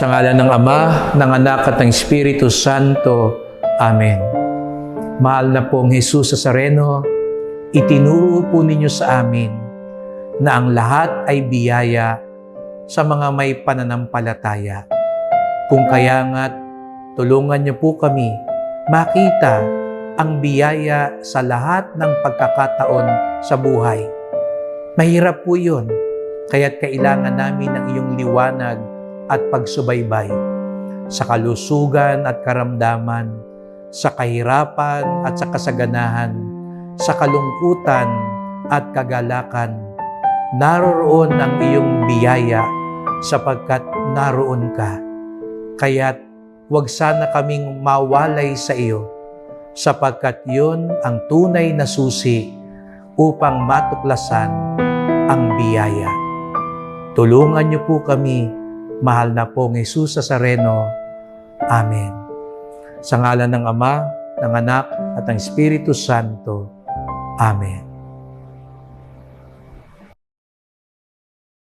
Sa ngalan ng Ama, ng Anak at ng Espiritu Santo. Amen. Mahal na pong Jesus sa Sareno, itinuro po ninyo sa amin na ang lahat ay biyaya sa mga may pananampalataya. Kung kaya nga't tulungan niyo po kami makita ang biyaya sa lahat ng pagkakataon sa buhay. Mahirap po yun, kaya't kailangan namin ng iyong liwanag at pagsubaybay sa kalusugan at karamdaman, sa kahirapan at sa kasaganahan, sa kalungkutan at kagalakan. Naroroon ang iyong biyaya sapagkat naroon ka. Kaya't huwag sana kaming mawalay sa iyo sapagkat yun ang tunay na susi upang matuklasan ang biyaya. Tulungan niyo po kami, mahal na pong Jesus sa Sareno. Amen. Sa ngalan ng Ama, ng Anak, at ng Espiritu Santo. Amen.